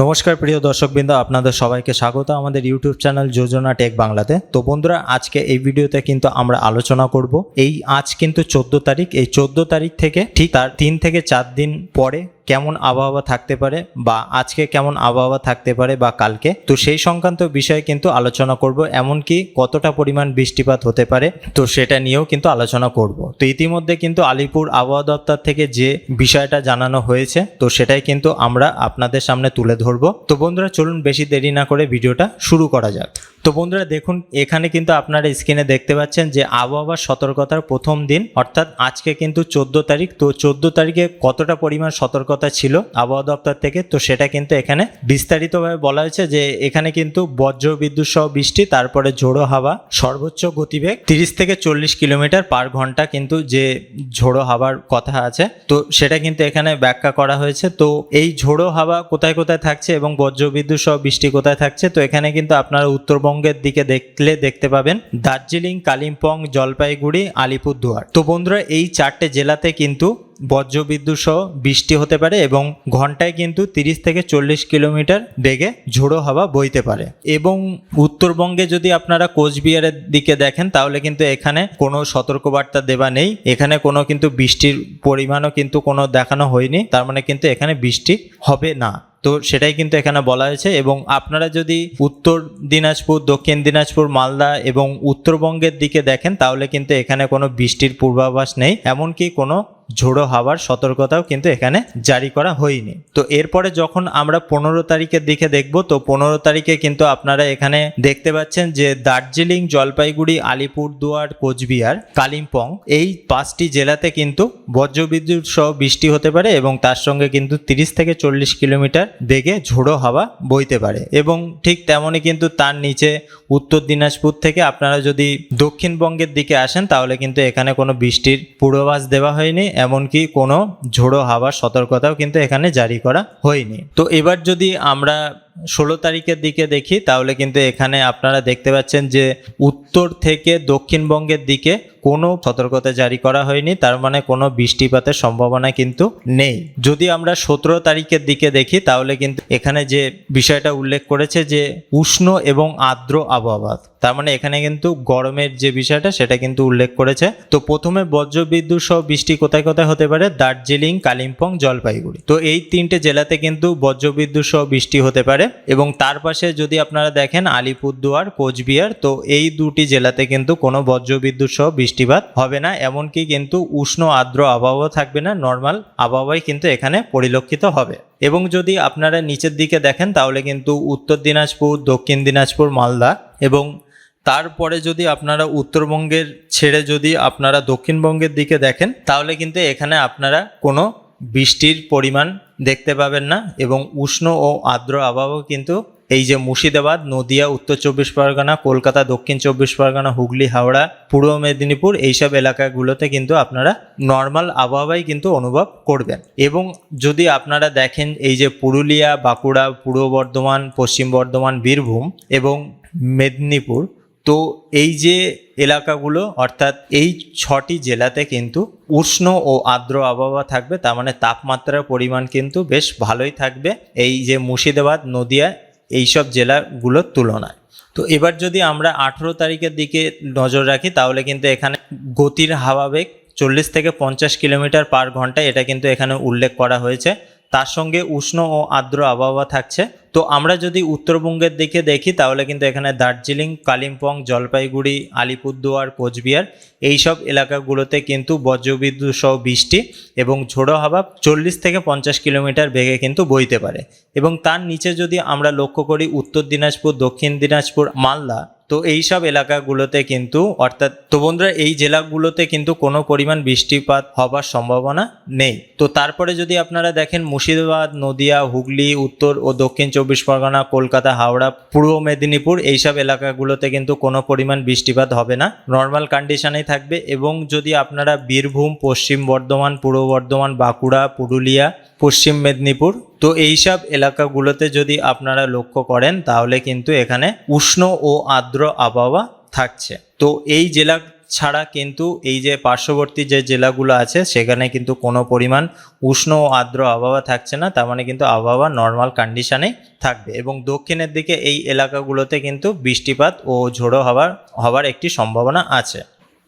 নমস্কার প্রিয় দর্শকবৃন্দ, আপনাদের সবাইকে স্বাগত আমাদের ইউটিউব চ্যানেল যোজনা টেক বাংলাতে। তো বন্ধুরা, আজকে এই ভিডিওতে কিন্তু আমরা আলোচনা করব। এই আজ কিন্তু চোদ্দ তারিখ, এই চোদ্দ তারিখ থেকে ঠিক তার তিন থেকে চার দিন পরে কেমন আবহাওয়া থাকতে পারে বা আজকে কেমন আবহাওয়া থাকতে পারে বা কালকে? তো সেই সংক্রান্ত বিষয়ে কিন্তু আলোচনা করব, এমনকি কতটা পরিমাণ বৃষ্টিপাত হতে পারে, তো সেটা নিয়েও কিন্তু আলোচনা করব। তো ইতিমধ্যে কিন্তু আলিপুর আবহাওয়া দপ্তর থেকে যে বিষয়টা জানানো হয়েছে, তো সেটাই কিন্তু আমরা আপনাদের সামনে তুলে ধরবো। তো বন্ধুরা, চলুন বেশি দেরি না করে ভিডিওটা শুরু করা যাক। তো বন্ধুরা দেখুন, এখানে কিন্তু আপনারা স্ক্রিনে দেখতে পাচ্ছেন যে আবহাওয়ার সতর্কতার প্রথম দিন, অর্থাৎ আজকে কিন্তু চোদ্দ তারিখ। তো চোদ্দ তারিখে কতটা পরিমাণ সতর্কতা ছিল আবহাওয়া দপ্তর থেকে? তো সেটা কিন্তু এখানে বিস্তারিতভাবে বলা হয়েছে যে এখানে কিন্তু বজ্র বিদ্যুৎ সহ বৃষ্টি, তারপরে ঝোড়ো হাওয়া, সর্বোচ্চ গতিবেগ তিরিশ থেকে চল্লিশ কিলোমিটার পার ঘণ্টা কিন্তু যে ঝোড়ো হাওয়ার কথা আছে। তো সেটা কিন্তু এখানে ব্যাখ্যা করা হয়েছে। তো এই ঝোড়ো হাওয়া কোথায় কোথায় থাকছে এবং বজ্র বিদ্যুৎ সহ বৃষ্টি কোথায় থাকছে? তো এখানে কিন্তু আপনারা উত্তরবঙ্গের দিকে দেখলে দেখতে পাবেন দার্জিলিং, কালিম্পং, জলপাইগুড়ি, আলিপুরদুয়ার। তো বন্ধুরা, এই চারটে জেলাতে কিন্তু বজ্রবিদ্যুৎ সহ বৃষ্টি হতে পারে এবং ঘন্টায় কিন্তু তিরিশ থেকে চল্লিশ কিলোমিটার বেগে ঝোড়ো হাওয়া বইতে পারে। এবং উত্তরবঙ্গে যদি আপনারা কোচবিহারের দিকে দেখেন, তাহলে কিন্তু এখানে কোনো সতর্কবার্তা দেওয়া নেই। এখানে কোনো কিন্তু বৃষ্টির পরিমাণও কিন্তু কোনো দেখানো হয়নি। তার মানে কিন্তু এখানে বৃষ্টি হবে না। তো সেটাই কিন্তু এখানে বলা হয়েছে এবং আপনারা যদি উত্তর দিনাজপুর, দক্ষিণ দিনাজপুর, মালদা এবং উত্তরবঙ্গের দিকে দেখেন তাহলে কিন্তু এখানে কোনো বৃষ্টির পূর্বাভাস নেই। এমনকি কোনো ঝোড়ো হাওয়ার সতর্কতাও কিন্তু এখানে জারি করা হয়নি। তো এরপরে যখন আমরা পনেরো তারিখের দিকে দেখব, তো পনেরো তারিখে কিন্তু আপনারা এখানে দেখতে পাচ্ছেন যে দার্জিলিং, জলপাইগুড়ি, আলিপুরদুয়ার, কোচবিহার, কালিম্পং এই পাঁচটি জেলাতে কিন্তু বজ্রবিদ্যুৎ সহ বৃষ্টি হতে পারে এবং তার সঙ্গে কিন্তু তিরিশ থেকে চল্লিশ কিলোমিটার বেগে ঝোড়ো হাওয়া বইতে পারে এবং ঠিক তেমনই কিন্তু তার নিচে উত্তর দিনাজপুর থেকে আপনারা যদি দক্ষিণবঙ্গের দিকে আসেন, তাহলে কিন্তু এখানে কোনো বৃষ্টির পূর্বাভাস দেওয়া হয়নি এমনকি কোনো ঝোড়ো হাওয়ার সতর্কতাও কিন্তু এখানে জারি করা হয়নি। তো এবার যদি আমরা ষোলো তারিখের দিকে দেখি, তাহলে কিন্তু এখানে আপনারা দেখতে পাচ্ছেন যে উত্তর থেকে দক্ষিণবঙ্গের দিকে কোনো সতর্কতা জারি করা হয়নি, তার মানে কোনো বৃষ্টিপাতের সম্ভাবনা কিন্তু নেই। যদি আমরা সতেরো তারিখের দিকে দেখি, তাহলে কিন্তু এখানে যে বিষয়টা উল্লেখ করেছে যে উষ্ণ এবং আর্দ্র আবহাওয়া, তার মানে এখানে কিন্তু গরমের যে বিষয়টা সেটা কিন্তু উল্লেখ করেছে। তো প্রথমে বজ্রবিদ্যুৎ সহ বৃষ্টি কোথায় কোথায় হতে পারে? দার্জিলিং, কালিম্পং, জলপাইগুড়ি। তো এই তিনটে জেলাতে কিন্তু বজ্রবিদ্যুৎ সহ বৃষ্টি হতে পারে। এবং তার পাশে যদি আপনারা দেখেন আলিপুরদুয়ার, কোচবিহার, তো এই দুটি জেলাতে কিন্তু কোনো বজ্রবিদ্যুৎ সহ বৃষ্টিপাত হবে না। এমনকি কিন্তু উষ্ণ আর্দ্র আবহাওয়া থাকবে না নর্মাল আবহাওয়াই কিন্তু এখানে পরিলক্ষিত হবে। এবং যদি আপনারা নিচের দিকে দেখেন, তাহলে কিন্তু উত্তর দিনাজপুর, দক্ষিণ দিনাজপুর, মালদা এবং তারপরে যদি আপনারা উত্তরবঙ্গের ছেড়ে যদি আপনারা দক্ষিণবঙ্গের দিকে দেখেন, তাহলে কিন্তু এখানে আপনারা কোনো বৃষ্টির পরিমাণ দেখতে পাবেন না এবং উষ্ণ ও আর্দ্র আবহাওয়া কিন্তু এই যে মুর্শিদাবাদ, নদিয়া, উত্তর চব্বিশ পরগনা, কলকাতা, দক্ষিণ চব্বিশ পরগনা, হুগলি, হাওড়া, পূর্ব মেদিনীপুর এইসব এলাকাগুলোতে কিন্তু আপনারা নর্মাল আবহাওয়াই কিন্তু অনুভব করবেন। এবং যদি আপনারা দেখেন এই যে পুরুলিয়া, বাঁকুড়া, পূর্ব বর্ধমান, পশ্চিম বর্ধমান, বীরভূম এবং মেদিনীপুর তো এই যে এলাকাগুলো, অর্থাৎ এই ছটি জেলাতে কিন্তু উষ্ণ ও আর্দ্র আবহাওয়া থাকবে, তার মানে তাপমাত্রার পরিমাণ কিন্তু বেশ ভালোই থাকবে এই যে মুর্শিদাবাদ, নদিয়া, এইসব জেলাগুলোর তুলনায়। তো এবার যদি আমরা আঠেরো তারিখের দিকে নজর রাখি, তাহলে কিন্তু এখানে গতির হাওয়া বেগ চল্লিশ থেকে পঞ্চাশ কিলোমিটার পার ঘন্টায়, এটা কিন্তু এখানে উল্লেখ করা হয়েছে। তার সঙ্গে উষ্ণ ও আর্দ্র আবহাওয়া থাকছে। তো আমরা যদি উত্তরবঙ্গের দিকে দেখি, তাহলে কিন্তু এখানে দার্জিলিং, কালিম্পং, জলপাইগুড়ি, আলিপুরদুয়ার, কোচবিহার এইসব এলাকাগুলোতে কিন্তু বজ্রবিদ্যুৎ সহ বৃষ্টি এবং ঝোড়ো হাওয়া চল্লিশ থেকে পঞ্চাশ কিলোমিটার বেগে কিন্তু বইতে পারে। এবং তার নিচে যদি আমরা লক্ষ্য করি, উত্তর দিনাজপুর, দক্ষিণ দিনাজপুর, মালদা তো এই সব এলাকাগুলোতে কিন্তু, অর্থাৎ তো বন্ধুরা, এই জেলাগুলোতে কিন্তু কোনো পরিমাণ বৃষ্টিপাত হবার সম্ভাবনা নেই। তো তারপরে যদি আপনারা দেখেন, মুর্শিদাবাদ, নদিয়া, হুগলি, উত্তর ও দক্ষিণ চব্বিশ পরগনা, কলকাতা, হাওড়া, পূর্ব মেদিনীপুর এইসব এলাকাগুলোতে কিন্তু কোনো পরিমাণ বৃষ্টিপাত হবে না। নর্মাল কন্ডিশনেই থাকবে এবং যদি আপনারা বীরভূম, পশ্চিম বর্ধমান, পূর্ব বর্ধমান, বাঁকুড়া, পুরুলিয়া, পশ্চিম মেদিনীপুর তো এইসব এলাকাগুলোতে যদি আপনারা লক্ষ্য করেন, তাহলে কিন্তু এখানে উষ্ণ ও আর্দ্র আবহাওয়া থাকছে। তো এই জেলা ছাড়া কিন্তু এই যে পার্শ্ববর্তী যে জেলাগুলো আছে, সেখানে কিন্তু কোনো পরিমাণ উষ্ণ ও আর্দ্র আবহাওয়া থাকছে না। তার মানে কিন্তু আবহাওয়া নর্মাল কন্ডিশনেই থাকবে এবং দক্ষিণের দিকে এই এলাকাগুলোতে কিন্তু বৃষ্টিপাত ও ঝোড়ো হওয়ার হওয়ার একটি সম্ভাবনা আছে।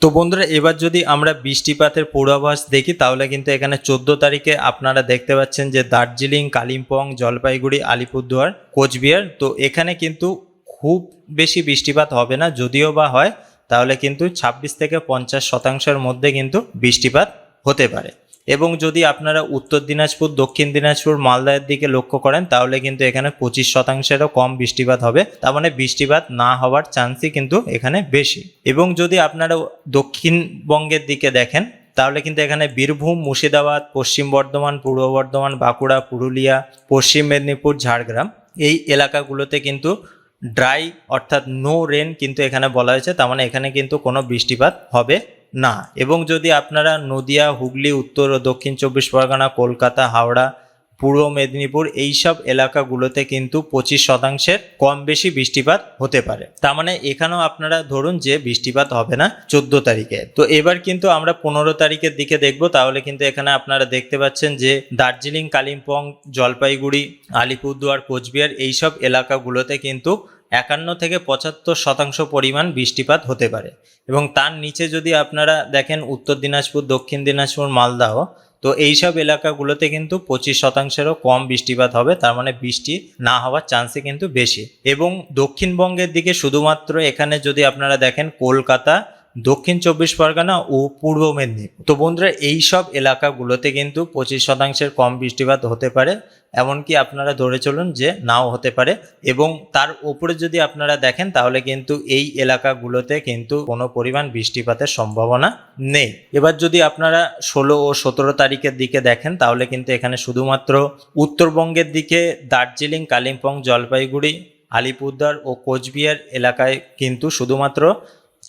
তো বন্ধুরা, এবার যদি আমরা বৃষ্টিপাতের পূর্বাভাস দেখি, তাহলে কিন্তু এখানে চোদ্দ তারিখে আপনারা দেখতে পাচ্ছেন যে দার্জিলিং, কালিম্পং, জলপাইগুড়ি, আলিপুরদুয়ার, কোচবিহার, তো এখানে কিন্তু খুব বেশি বৃষ্টিপাত হবে না। যদিও বা হয়, তাহলে কিন্তু ছাব্বিশ থেকে পঞ্চাশ শতাংশের মধ্যে কিন্তু বৃষ্টিপাত হতে পারে। এবং যদি আপনারা উত্তর দিনাজপুর, দক্ষিণ দিনাজপুর, মালদার দিকে লক্ষ্য করেন, তাহলে কিন্তু এখানে পঁচিশ শতাংশেরও কম বৃষ্টিপাত হবে। তার মানে বৃষ্টিপাত না হওয়ার চান্সই কিন্তু এখানে বেশি। এবং যদি আপনারা দক্ষিণবঙ্গের দিকে দেখেন, তাহলে কিন্তু এখানে বীরভূম, মুর্শিদাবাদ, পশ্চিম বর্ধমান, পূর্ব বর্ধমান, বাঁকুড়া, পুরুলিয়া, পশ্চিম মেদিনীপুর, ঝাড়গ্রাম এই এলাকাগুলোতে কিন্তু ড্রাই অর্থাৎ নো রেন কিন্তু এখানে বলা হয়েছে। তার মানে এখানে কিন্তু কোনো বৃষ্টিপাত হবে না। এবং যদি আপনারা নদিয়া, হুগলি, উত্তর ও দক্ষিণ চব্বিশ পরগনা, কলকাতা, হাওড়া, পূর্ব মেদিনীপুর এইসব এলাকাগুলোতে কিন্তু পঁচিশ শতাংশের কম বেশি বৃষ্টিপাত হতে পারে। তার মানে এখানেও আপনারা ধরুন যে বৃষ্টিপাত হবে না চোদ্দ তারিখে। তো এবার কিন্তু আমরা পনেরো তারিখের দিকে দেখব। তাহলে কিন্তু এখানে আপনারা দেখতে পাচ্ছেন যে দার্জিলিং, কালিম্পং, জলপাইগুড়ি, আলিপুরদুয়ার, কোচবিহার এইসব এলাকাগুলোতে কিন্তু একান্ন থেকে পঁচাত্তর শতাংশ পরিমাণ বৃষ্টিপাত হতে পারে। এবং তার নিচে যদি আপনারা দেখেন উত্তর দিনাজপুর, দক্ষিণ দিনাজপুর, মালদাহ, তো এইসব এলাকাগুলোতে কিন্তু পঁচিশ শতাংশেরও কম বৃষ্টিপাত হবে। তার মানে বৃষ্টি না হওয়ার চান্সই কিন্তু বেশি। এবং দক্ষিণবঙ্গের দিকে শুধুমাত্র এখানে যদি আপনারা দেখেন, কলকাতা দক্ষিণ চব্বিশ পরগনা ও পূর্ব মেদিনীপুর। তো বন্ধুরা, এই সব এলাকাগুলোতে কিন্তু পঁচিশ শতাংশের কম বৃষ্টিপাত হতে পারে, এমনকি আপনারা ধরে চলুন যে নাও হতে পারে। এবং তার উপরে যদি আপনারা দেখেন, তাহলে কিন্তু এই এলাকাগুলোতে কিন্তু কোনো পরিমাণ বৃষ্টিপাতের সম্ভাবনা নেই। এবার যদি আপনারা ষোলো ও সতেরো তারিখের দিকে দেখেন, তাহলে কিন্তু এখানে শুধুমাত্র উত্তরবঙ্গের দিকে দার্জিলিং, কালিম্পং, জলপাইগুড়ি, আলিপুরদুয়ার ও কোচবিহার এলাকায় কিন্তু শুধুমাত্র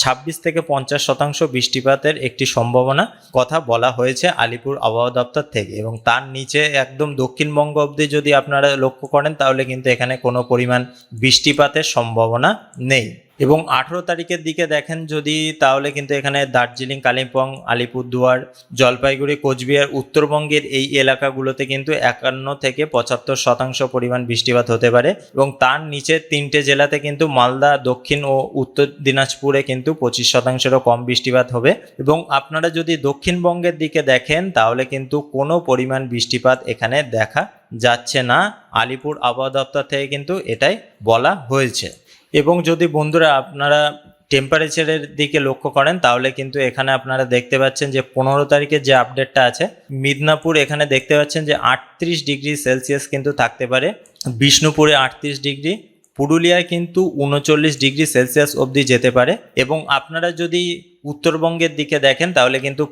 ছাব্বিশ থেকে পঞ্চাশ শতাংশ বৃষ্টিপাতের একটি সম্ভাবনা কথা বলা হয়েছে আলিপুর আবহাওয়া দপ্তর থেকে এবং তার নিচে একদম দক্ষিণবঙ্গ অব্দি যদি আপনারা লক্ষ্য করেন তাহলে কিন্তু এখানে কোনো পরিমাণ বৃষ্টিপাতের সম্ভাবনা নেই। এবং আঠেরো তারিখের দিকে দেখেন যদি, তাহলে কিন্তু এখানে দার্জিলিং, কালিম্পং, আলিপুরদুয়ার, জলপাইগুড়ি, কোচবিহার, উত্তরবঙ্গের এই এলাকাগুলোতে কিন্তু একান্ন থেকে পঁচাত্তর শতাংশ পরিমাণ বৃষ্টিপাত হতে পারে এবং তার নিচে তিনটে জেলাতে কিন্তু মালদা, দক্ষিণ ও উত্তর দিনাজপুরে কিন্তু পঁচিশ শতাংশেরও কম বৃষ্টিপাত হবে। এবং আপনারা যদি দক্ষিণবঙ্গের দিকে দেখেন, তাহলে কিন্তু কোনো পরিমাণ বৃষ্টিপাত এখানে দেখা যাচ্ছে না। আলিপুর আবহাওয়া দপ্তর থেকে কিন্তু এটাই বলা হয়েছে। এবং যদি বন্ধুরা আপনারা টেম্পারেচারের দিকে লক্ষ্য করেন, তাহলে কিন্তু এখানে আপনারা দেখতে পাচ্ছেন যে পনেরো তারিখের যে আপডেটটা আছে, মিদনাপুর এখানে দেখতে পাচ্ছেন যে আটত্রিশ ডিগ্রি সেলসিয়াস কিন্তু থাকতে পারে। বিষ্ণুপুরে আটত্রিশ ডিগ্রি, পুরুলিয়ায় কিন্তু উনচল্লিশ ডিগ্রি সেলসিয়াস অবধি যেতে পারে। এবং আপনারা যদি উত্তরবঙ্গের দিকে দেখেন, তাহলে কিন্তু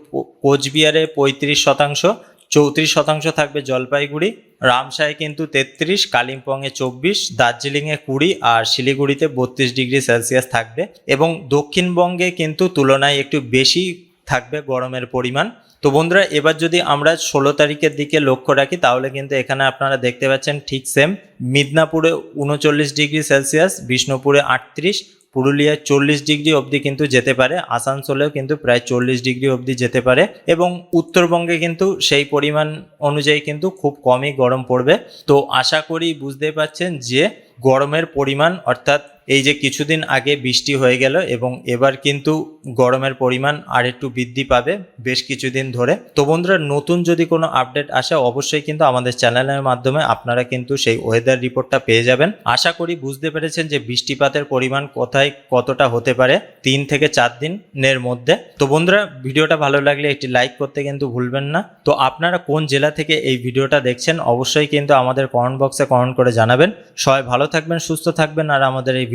কোচবিহারে পঁয়ত্রিশ শতাংশ চৌত্রিশ শতাংশ থাকবে জলপাইগুড়ি, রামসায় কিন্তু তেত্রিশ, কালিম্পংয়ে চব্বিশ, দার্জিলিংয়ে কুড়ি আর শিলিগুড়িতে বত্রিশ ডিগ্রি সেলসিয়াস থাকবে এবং দক্ষিণবঙ্গে কিন্তু তুলনায় একটু বেশি থাকবে গরমের পরিমাণ। তো বন্ধুরা, এবার যদি আমরা ষোলো তারিখের দিকে লক্ষ্য রাখি, তাহলে কিন্তু এখানে আপনারা দেখতে পাচ্ছেন ঠিক সেম মিদনাপুরে উনচল্লিশ ডিগ্রি সেলসিয়াস, বিষ্ণুপুরে আটত্রিশ পুরুলিয়ায় চল্লিশ ডিগ্রি অবধি কিন্তু যেতে পারে, আসানসোলেও কিন্তু প্রায় চল্লিশ ডিগ্রি অবধি যেতে পারে এবং উত্তরবঙ্গে কিন্তু সেই পরিমাণ অনুযায়ী কিন্তু খুব কমই গরম পড়বে। তো আশা করি বুঝতে পারছেন যে গরমের পরিমাণ অর্থাৎ এই যে কিছুদিন আগে বৃষ্টি হয়ে গেল এবং এবার কিন্তু গরমের পরিমাণ আর একটু বৃদ্ধি পাবে বেশ কিছুদিন ধরে। তো বন্ধুরা, নতুন যদি কোনো আপডেট আসে, অবশ্যই কিন্তু আমাদের চ্যানেলের মাধ্যমে আপনারা কিন্তু সেই ওয়েদার রিপোর্টটা পেয়ে যাবেন। আশা করি বুঝতে পেরেছেন যে বৃষ্টিপাতের পরিমাণ কোথায় কতটা হতে পারে তিন থেকে চার দিনের মধ্যে। তো বন্ধুরা, ভিডিওটা ভালো লাগলে একটি লাইক করতে কিন্তু ভুলবেন না। তো আপনারা কোন জেলা থেকে এই ভিডিওটা দেখছেন, অবশ্যই কিন্তু আমাদের কমেন্ট বক্সে কমেন্ট করে জানাবেন। সবাই ভালো থাকবেন, সুস্থ থাকবেন, আর আমাদের এই